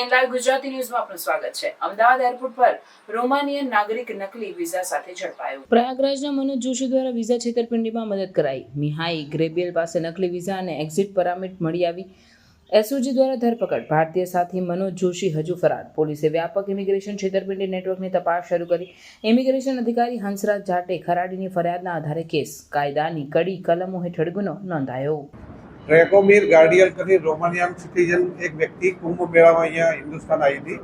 CN Gujarati ન્યૂઝમાં આપનું સ્વાગત છે. અમદાવાદ એરપોર્ટ પર રોમાનિયન નાગરિક નકલી વિઝા સાથે ઝડપાયો. પ્રયાગરાજના મનોજ જોશી દ્વારા વિઝા છેતરપિંડીમાં મદદ કરાઈ. મિહાઈ, ગ્રેબિયલ પાસે નકલી વિઝા અને એક્ઝિટ પરામિટ મળી આવી. એસઓજી દ્વારા ધરપકડ. ભારતીય સાથી મનોજ જોશી હજુ ફરાર. પોલીસે વ્યાપક ઇમિગ્રેશન છેતરપિંડી નેટવર્કની તપાસ શરૂ કરી. ઇમિગ્રેશન અધિકારી હંસરાજ જાટે ખરાડીની ફરિયાદના આધારે કેસ. કાયદાની કડી કલમો હેઠળ ગુનો નોંધાયો. રેકોમીર ગાર્ડિયલ કરી રોમાનિયન સિટીઝન એક વ્યક્તિ કુંભ મેળામાં અહીંયા હિન્દુસ્તાન આવી હતી.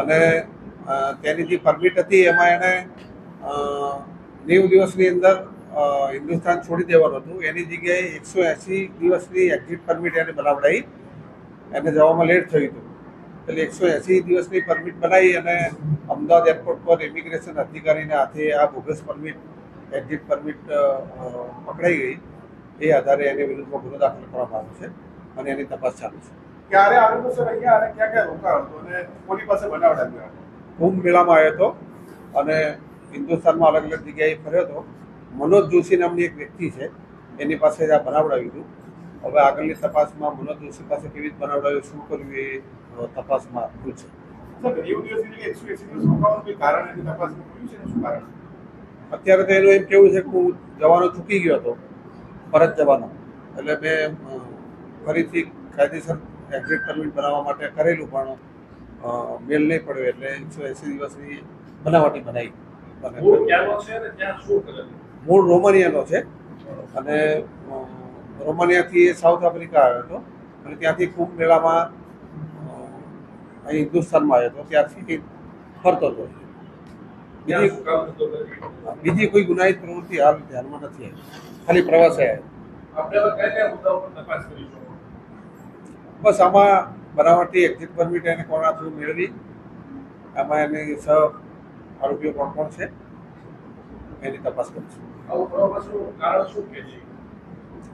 અને તેની જે પરમિટ હતી એમાં એણે નેવું દિવસની અંદર હિન્દુસ્તાન છોડી દેવાનું હતું. એની જગ્યાએ એકસો એંસી દિવસની એક્ઝિટ પરમિટ એને બનાવડાવી એને જવામાં લેટ થયું હતું. એટલે એકસો એંસી દિવસની પરમિટ બનાવી અને અમદાવાદ એરપોર્ટ પર ઇમિગ્રેશન અધિકારીના હાથે આ બોગસ પરમિટ, એક્ઝિટ પરમિટ પકડાઈ ગઈ. એ આધારે એની વિરુદ્ધમાં ગુનો દાખલ કરવામાં આવ્યો છે અને એની તપાસ ચાલુ છે. ક્યારે આવ્યો સર અહીંયા અને ક્યાં ક્યાં રોકાયો હતો અને કોની પાસે બનાવડાવ્યો કુંભ મેળામાં આવ્યો હતો અને હિન્દુસ્તાનમાં અલગ અલગ જગ્યાએ ફર્યો હતો. મનોજ જોશી નામની એક વ્યક્તિ છે એની પાસે જ આ બનાવડાવ્યું હતું. હવે આગળની તપાસમાં મનોજ જોશી પાસે કેવી રીતે બનાવડાવ્યું શું કર્યું એ તપાસમાં આવ્યું છે. અત્યારે તો એનું એમ કેવું છે કે હું જવાનો ચૂકી ગયો હતો. પરત જવાનો. એટલે મેં ફરીથી કાયદેસર એક્ઝિટ પરમિટ બનાવવા માટે કરેલું પણ મેલ નહીં પડ્યો એટલે એકસો એંસી દિવસની બનાવટી બનાવી. મૂળ રોમાનિયાનો છે. અને રોમાનિયાથી એ સાઉથ આફ્રિકા આવ્યો હતો. અને ત્યાંથી કુંભ મેળામાં અહીં હિન્દુસ્તાનમાં આવ્યો હતો. ત્યારથી ફરતો હતો. બીજી કોઈ ગુનાહિત પ્રવૃત્તિ હાલ ધ્યાનમાં નથી આવી. ખાલી પ્રવાસે કરીશું? બસ આમાં બનાવટી એક્ઝિટ પરમિટ એને કોના થ્રુ મેળવી? આમાં એની સહ આરોપીઓ કોણ કોણ છે? એની તપાસ કરીશું. આવું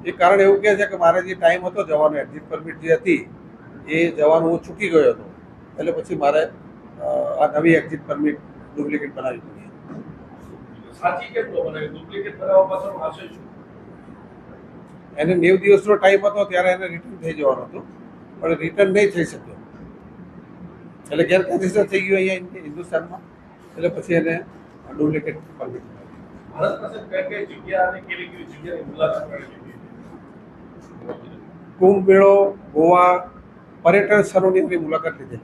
એ કારણ એવું કહે છે કે મારે જે ટાઈમ હતો જવાનો એક્ઝિટ પરમિટ જે હતી એ જવાનું હું ચૂકી ગયો હતો. એટલે પછી મારે આ નવી એક્ઝિટ પરમિટ ડુપ્લિકેટ બનાવી પડી સાચી કેમ તો બનાવી? ડુપ્લિકેટ બનાવવા પાછળ આશય શું એને નેવ દિવસનો ટાઈમ હતો ત્યારે એને રિટર્ન થઈ જવાનું હતું. પણ રિટર્ન નહીં થઈ શક્યો. એટલે ગેરકાયદેસર થઈ ગયું અહીંયા હિન્દુસ્તાનમાં. એટલે પછી એને ડુપ્લિકેટ પરમિટ ભારત પાસે કઈ કઈ જગ્યા અને કેવી કેવી જગ્યાની મુલાકાત કરી કુંભ મેળો ગોવા પર્યટન સ્થળોની મુલાકાત લીધી.